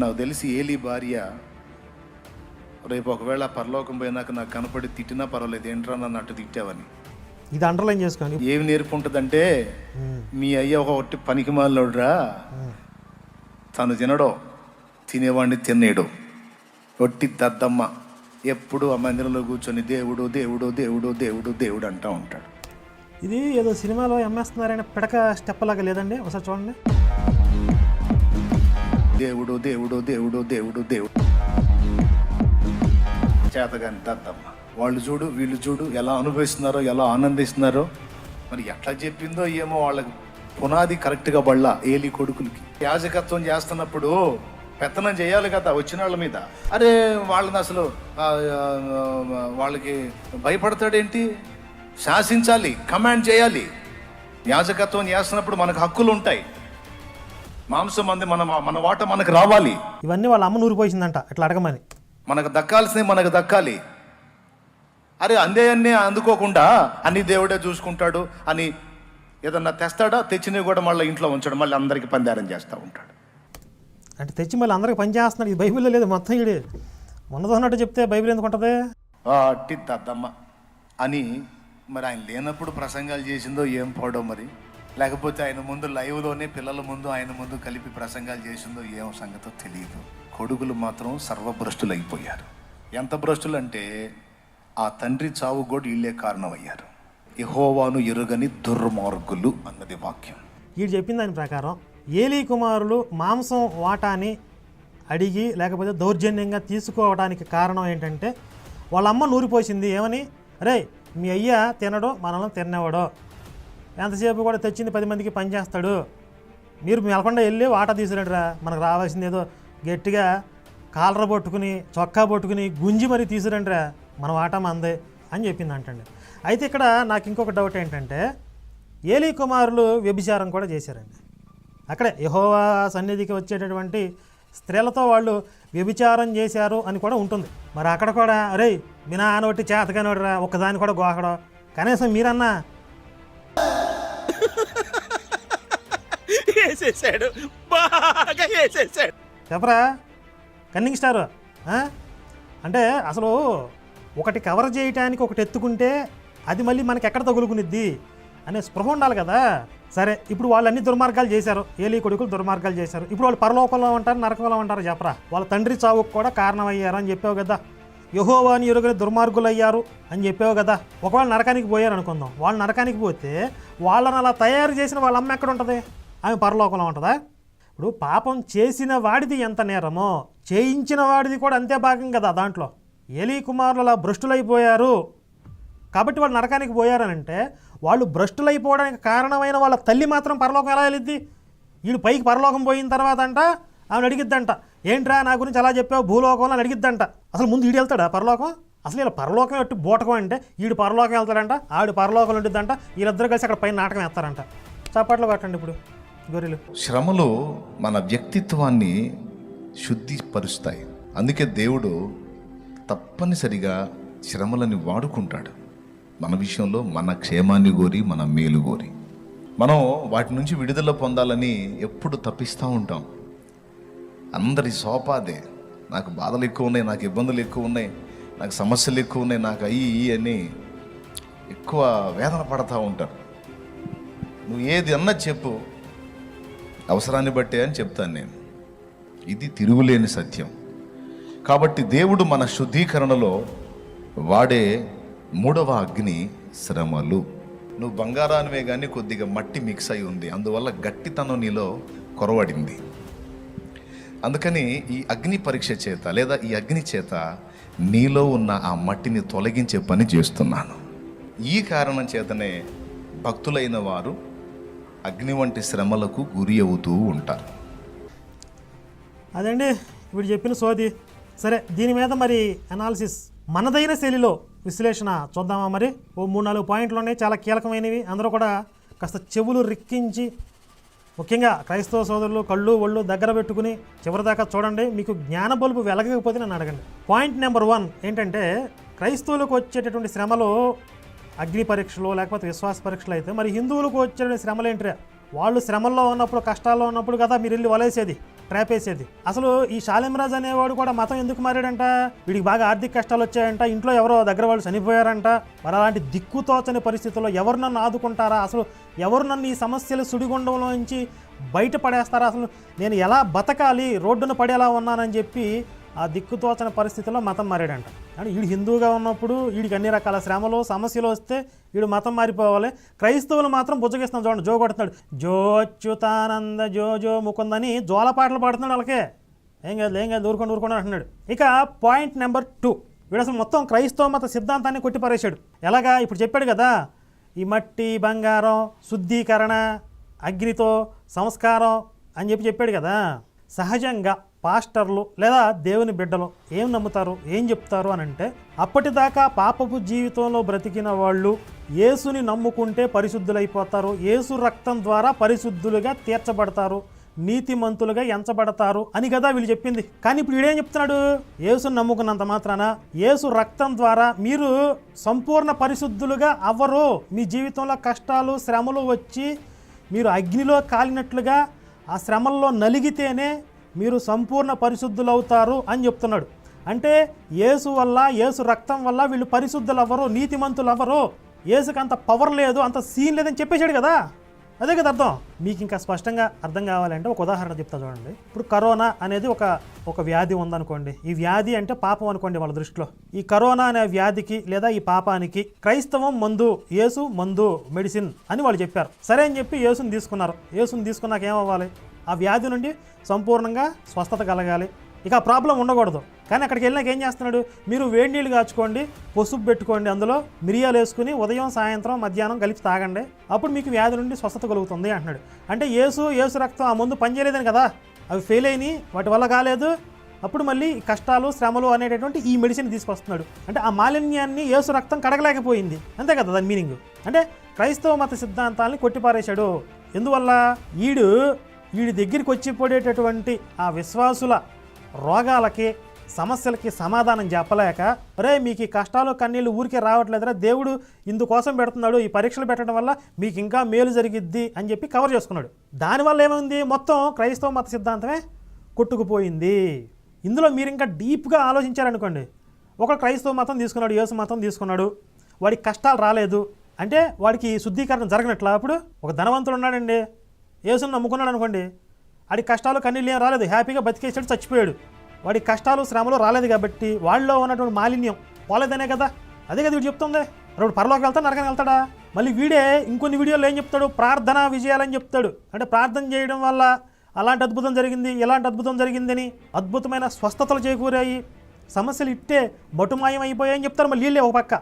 నాకు తెలిసి ఏలి భార్య రేపు ఒకవేళ పరలోకం పోయినాక నాకు కనపడి తిట్టినా పర్వాలేదు ఏంట్రా నన్ను అట్టు తిట్టావని. ఇది అండర్లైన్ చేసుకోండి ఏమి నేర్పుంటుందంటే మీ అయ్య ఒక ఒట్టి పనికి మాలోడురా తను తినడో తినేవాడిని తినేడు ఒట్టి దద్దమ్మ ఎప్పుడు ఆ మందిరంలో కూర్చొని దేవుడు దేవుడు దేవుడు దేవుడు దేవుడు అంటూ ఉంటాడు. ఇది ఏదో సినిమాలో ఎమ్మేస్తున్నారైన పిడక స్టెప్ లాగా లేదండి? ఒకసారి చూడండి. దేవుడు దేవుడు దేవుడు దేవుడు దేవుడు. చేతగాని దద్దమ్మ వాళ్ళు చూడు వీళ్ళు చూడు ఎలా అనుభవిస్తున్నారో ఎలా ఆనందిస్తున్నారో మరి ఎట్లా చెప్పిందో ఏమో వాళ్ళకి పునాది కరెక్ట్గా బళ్ళ ఏలి కొడుకులకి. యాజకత్వం చేస్తున్నప్పుడు పెత్తనం చేయాలి కదా వచ్చిన వాళ్ళ మీద. అరే వాళ్ళని అసలు వాళ్ళకి భయపడతాడేంటి? శాసించాలి కమాండ్ చేయాలి. యాజకత్వం చేస్తున్నప్పుడు మనకు హక్కులు ఉంటాయి మాంసం మంది మన మన వాట మనకు రావాలి. ఇవన్నీ వాళ్ళ అమ్మ నూరిపోసిందంట ఇట్లా అడగమని. మనకు దక్కాల్సినవి మనకు దక్కాలి. అరే అందే అన్నీ అందుకోకుండా అన్ని దేవుడే చూసుకుంటాడు అని ఏదన్నా తెస్తాడా? తెచ్చినవి కూడా మళ్ళీ ఇంట్లో ఉంచాడు మళ్ళీ అందరికీ పందారం చేస్తూ ఉంటాడు. అంటే తెచ్చి మళ్ళీ అందరికి పని చేస్తున్నాడు. ఇది బైబిల్లో లేదు మొత్తం ఈడు. ఉన్నదో ఉన్నట్టు చెప్తే బైబిల్ ఎందుకు ఉంటుంది? అట్టి దద్దమ్మ అని మరి ఆయన లేనప్పుడు ప్రసంగాలు చేసిందో ఏం పోవడం మరి. లేకపోతే ఆయన ముందు లైవ్లోనే పిల్లల ముందు ఆయన ముందు కలిపి ప్రసంగాలు చేసిందో ఏం సంగతో తెలియదు కొడుకులు మాత్రం సర్వభ్రష్టులు అయిపోయారు ఎంత భ్రష్టులు అంటే ఆ తండ్రి చావు కూడా వీళ్ళే కారణమయ్యారు. యహోవాను ఎరుగని దుర్మార్గులు అన్నది వాక్యం. వీడు చెప్పిన దాని ప్రకారం ఏలీ కుమారులు మాంసం వాటాని అడిగి లేకపోతే దౌర్జన్యంగా తీసుకోవడానికి కారణం ఏంటంటే వాళ్ళ అమ్మ నూరిపోసింది. ఏమని? రే మీ అయ్య తినడు మనల్ని తినేవాడు ఎంతసేపు కూడా తెచ్చింది పది మందికి పనిచేస్తాడు మీరు మెలకుండా వెళ్ళి వాటా తీసుకురండిరా. మనకు రావాల్సింది ఏదో గట్టిగా కాలర పట్టుకుని చొక్కా పట్టుకుని గుంజి మరీ తీసుకురండిరా. మన వాటా మందే అని చెప్పింది అంటండి. అయితే ఇక్కడ నాకు ఇంకొక డౌట్ ఏంటంటే ఏలీ కుమారులు వ్యభిచారం కూడా చేశారండి. అక్కడే యహోవా సన్నిధికి వచ్చేటటువంటి స్త్రీలతో వాళ్ళు వ్యభిచారం చేశారు అని కూడా ఉంటుంది. మరి అక్కడ కూడా అరే మీ నాన్న ఒకటి చేతకానోడరా ఒక్కదాని కూడా గోకడం. కనీసం మీరన్నా వేసేసాడు. బాగా వేసేసాడు. చెప్పరా కన్నింగ్ స్టార్ అంటే అసలు ఒకటి కవర్ చేయటానికి ఒకటి ఎత్తుకుంటే అది మళ్ళీ మనకి ఎక్కడ తగులుకునిద్ది? అనే స్పృహ ఉండాలి కదా. సరే ఇప్పుడు వాళ్ళు అన్ని దుర్మార్గాలు చేశారు. ఏలీ కొడుకులు దుర్మార్గాలు చేశారు. ఇప్పుడు వాళ్ళు పరలోకంలో ఉంటారు నరకంలో ఉంటారు చెప్పరా? వాళ్ళ తండ్రి చావుకు కూడా కారణమయ్యారు అని చెప్పావు కదా. యహోవాని ఎరుగని దుర్మార్గులు అయ్యారు అని చెప్పావు కదా. ఒకవేళ నరకానికి పోయారు అనుకుందాం వాళ్ళు నరకానికి పోతే వాళ్ళని అలా తయారు చేసిన వాళ్ళ అమ్మ ఎక్కడ ఉంటుంది? ఆమె పరలోకంలో ఉంటుందా? ఇప్పుడు పాపం చేసిన వాడిది ఎంత నేరమో చేయించిన వాడిది కూడా అంతే భాగం కదా దాంట్లో. ఏలీ కుమారులు అలా భ్రష్టులైపోయారు. కాబట్టి వాళ్ళు నరకానికి పోయారనంటే వాళ్ళు భ్రష్టులైపోవడానికి కారణమైన వాళ్ళ తల్లి మాత్రం పరలోకం ఎలా వెళ్ళిద్ది వీళ్ళు పైకి పరలోకం పోయిన తర్వాత అంట ఆమెను అడిగిద్దంట ఏంట్రా నా గురించి అలా చెప్పావు? భూలోకంలో? అని అడిగిద్దంట. అసలు ముందు వీడు వెళ్తాడా పరలోకం? అసలు ఇలా పరలోకం ఎట్టు బూటకం అంటే వీడు పరలోకం వెళ్తాడంట ఆవిడ పరలోకం ఉంటుందంట వీళ్ళిద్దరు కలిసి అక్కడ పైన నాటకం వేస్తారంట. చప్పట్లు కొట్టండి ఇప్పుడు. గొర్రెలు. శ్రమలు మన వ్యక్తిత్వాన్ని శుద్ధిపరుస్తాయి. అందుకే దేవుడు తప్పనిసరిగా శ్రమలని వాడుకుంటాడు. మన విషయంలో మన క్షేమాన్ని కోరి మన మేలు కోరి. మనం వాటి నుంచి విడుదల పొందాలని ఎప్పుడు తప్పిస్తూ ఉంటాం. అందరి సోపాదే నాకు బాధలు ఎక్కువ ఉన్నాయి నాకు ఇబ్బందులు ఎక్కువ ఉన్నాయి నాకు సమస్యలు ఎక్కువ ఉన్నాయి నాకు అయ్యి ఇయ్యి అని ఎక్కువ వేదన పడతా ఉంటారు. నువ్వు ఏది అన్నా చెప్పు అవసరాన్ని బట్టే అని చెప్తాను నేను. ఇది తిరుగులేని సత్యం. కాబట్టి దేవుడు మన శుద్ధీకరణలో వాడే మూడవ అగ్ని శ్రమలు. నువ్వు బంగారానివే కానీ కొద్దిగా మట్టి మిక్స్ అయి ఉంది. అందువల్ల గట్టితనం నీలో కొరవడింది. అందుకని ఈ అగ్ని పరీక్ష చేత లేదా ఈ అగ్ని చేత నీలో ఉన్న ఆ మట్టిని తొలగించే పని చేస్తున్నాను. ఈ కారణం చేతనే భక్తులైన వారు అగ్ని వంటి శ్రమలకు గురి అవుతూ ఉంటారు అదండి ఇప్పుడు చెప్పిన సోది. సరే దీని మీద మరి అనాలిసిస్ మనదైన శైలిలో విశ్లేషణ చూద్దామా మరి? ఓ మూడు నాలుగు పాయింట్లు ఉన్నాయి చాలా కీలకమైనవి. అందరూ కూడా కాస్త చెవులు రిక్కించి ముఖ్యంగా క్రైస్తవ సోదరులు కళ్ళు ఒళ్ళు దగ్గర పెట్టుకుని చివరిదాకా చూడండి. మీకు జ్ఞాన బల్బు వెలగకపోతే నన్ను అడగండి. పాయింట్ నెంబర్ వన్ ఏంటంటే క్రైస్తవులకు వచ్చేటటువంటి శ్రమలు అగ్ని పరీక్షలు లేకపోతే విశ్వాస పరీక్షలు అయితే మరి హిందువులకు వచ్చిన శ్రమలు ఏంటి వాళ్ళు శ్రమల్లో ఉన్నప్పుడు కష్టాల్లో ఉన్నప్పుడు కదా మీరు వెళ్ళి వలేసేది ట్రాప్ వేసేది అసలు ఈ శాలిమరాజ్ అనేవాడు కూడా మతం ఎందుకు మారాడంట? వీడికి బాగా ఆర్థిక కష్టాలు వచ్చాయంట ఇంట్లో ఎవరో దగ్గర వాళ్ళు చనిపోయారంట. మరి అలాంటి దిక్కుతోచని పరిస్థితుల్లో ఎవరు నన్ను ఆదుకుంటారా? అసలు ఎవరు నన్ను ఈ సమస్యలు సుడిగుండంలో నుంచి బయట పడేస్తారా అసలు నేను ఎలా బతకాలి? రోడ్డున పడేలా ఉన్నానని చెప్పి ఆ దిక్కుతోచని పరిస్థితుల్లో మతం మారాడంట. అంటే వీడు హిందువుగా ఉన్నప్పుడు వీడికి అన్ని రకాల శ్రమలు సమస్యలు వస్తే వీడు మతం మారిపోవాలి. క్రైస్తవులు మాత్రం బుజ్జగిస్తున్నాడు చూడండి జో కొడుతున్నాడు. జోచ్యుతానంద జో జో ముకుందని జోల పాటలు పాడుతున్నాడు వాళ్ళకే. ఏం కాదు ఏం కాదు ఊరుకొని ఊరుకొని అంటున్నాడు. ఇక పాయింట్ నెంబర్ టూ. వీడు అసలు మొత్తం క్రైస్తవ మత సిద్ధాంతాన్ని కొట్టిపారేశాడు. ఎలాగా? ఇప్పుడు చెప్పాడు కదా ఈ మట్టి బంగారం శుద్ధీకరణ అగ్నితో సంస్కారం అని చెప్పి చెప్పాడు కదా. సహజంగా పాస్టర్లు లేదా దేవుని బిడ్డలు ఏం నమ్ముతారు ఏం చెప్తారు అని అంటే అప్పటిదాకా పాపపు జీవితంలో బ్రతికిన వాళ్ళు యేసుని నమ్ముకుంటే పరిశుద్ధులైపోతారు యేసు రక్తం ద్వారా పరిశుద్ధులుగా తీర్చబడతారు నీతిమంతులుగా ఎంచబడతారు అని కదా వీళ్ళు చెప్పింది. కానీ ఇప్పుడు వీడేం చెప్తున్నాడు? యేసుని నమ్ముకున్నంత మాత్రాన యేసు రక్తం ద్వారా మీరు సంపూర్ణ పరిశుద్ధులుగా అవ్వరు. మీ జీవితంలో కష్టాలు శ్రమలు వచ్చి మీరు అగ్నిలో కాలినట్లుగా ఆ శ్రమల్లో నలిగితేనే మీరు సంపూర్ణ పరిశుద్ధులవుతారు అని చెప్తున్నాడు. అంటే యేసు వల్ల యేసు రక్తం వల్ల వీళ్ళు పరిశుద్ధులు అవ్వరు నీతిమంతులు అవ్వరు యేసుకి అంత పవర్ లేదు అంత సీన్ లేదని చెప్పేశాడు కదా. అదే కదా అర్థం? మీకు ఇంకా స్పష్టంగా అర్థం కావాలంటే ఒక ఉదాహరణ చెప్తా చూడండి. ఇప్పుడు కరోనా అనేది ఒక ఒక వ్యాధి ఉందనుకోండి. ఈ వ్యాధి అంటే పాపం అనుకోండి వాళ్ళ దృష్టిలో. ఈ కరోనా అనే వ్యాధికి లేదా ఈ పాపానికి క్రైస్తవం మందు యేసు మందు మెడిసిన్ అని వాళ్ళు చెప్పారు. సరే అని చెప్పి యేసుని తీసుకున్నారు. యేసుని తీసుకున్నాక ఏమవ్వాలి? ఆ వ్యాధి నుండి సంపూర్ణంగా స్వస్థత కలగాలి. ఇక ఆ ప్రాబ్లం ఉండకూడదు. కానీ అక్కడికి వెళ్ళినాక ఏం చేస్తున్నాడు? మీరు వేడి నీళ్ళు కాచుకోండి పసుపు పెట్టుకోండి అందులో మిరియాలు వేసుకుని ఉదయం సాయంత్రం మధ్యాహ్నం కలిపి తాగండి. అప్పుడు మీకు వ్యాధి నుండి స్వస్థత కలుగుతుంది అంటున్నాడు. అంటే ఏసు ఏసు రక్తం ఆ ముందు పనిచేయలేదని కదా? అవి ఫెయిల్ అయినాయి వాటి వల్ల కాలేదు. అప్పుడు మళ్ళీ కష్టాలు శ్రమలు అనేటటువంటి ఈ మెడిసిన్ తీసుకొస్తున్నాడు. అంటే ఆ మాలిన్యాన్ని ఏసు రక్తం కడగలేకపోయింది. అంతే కదా దాని మీనింగ్ అంటే క్రైస్తవ మత సిద్ధాంతాలని కొట్టిపారేశాడు. ఎందువల్ల? ఈడు వీడి దగ్గరికి వచ్చి పడేటటువంటి ఆ విశ్వాసుల రోగాలకి సమస్యలకి సమాధానం చెప్పలేక రే మీకు ఈ కష్టాలు కన్నీళ్ళు ఊరికే రావట్లేదురా దేవుడు ఇందుకోసం పెడుతున్నాడు ఈ పరీక్షలు పెట్టడం వల్ల మీకు ఇంకా మేలు జరిగిద్ది అని చెప్పి కవర్ చేసుకున్నాడు. దానివల్ల ఏమైంది? మొత్తం క్రైస్తవ మత సిద్ధాంతమే కొట్టుకుపోయింది. ఇందులో మీరు ఇంకా డీప్గా ఆలోచించారనుకోండి. ఒక క్రైస్తవ మతం తీసుకున్నాడు యేసు మతం తీసుకున్నాడు వాడికి కష్టాలు రాలేదు. అంటే వాడికి శుద్ధీకరణ జరగనట్లా? అప్పుడు ఒక ధనవంతుడు ఉన్నాడండి. యేసును నమ్ముకున్నాడు అనుకోండి వాడి కష్టాలు కన్నీళ్ళు ఏం రాలేదు. హ్యాపీగా బతికేసాడు చచ్చిపోయాడు. వాడి కష్టాలు శ్రమలు రాలేదు కాబట్టి వాళ్ళలో ఉన్నటువంటి మాలిన్యం పోలేదనే కదా? అదే కదా వీడు చెప్తుంది? ఇప్పుడు పరలోకి వెళ్తా నరకానికి వెళ్తాడా? మళ్ళీ వీడే ఇంకొన్ని వీడియోలు ఏం చెప్తాడు? ప్రార్థన విజయాలని చెప్తాడు. అంటే ప్రార్థన చేయడం వల్ల అలాంటి అద్భుతం జరిగింది ఇలాంటి అద్భుతం జరిగిందని అద్భుతమైన స్వస్థతలు చేకూరాయి. సమస్యలు ఇట్టే బటుమాయం అయిపోయాయని చెప్తారు. మళ్ళీ వీళ్ళే ఒక పక్క.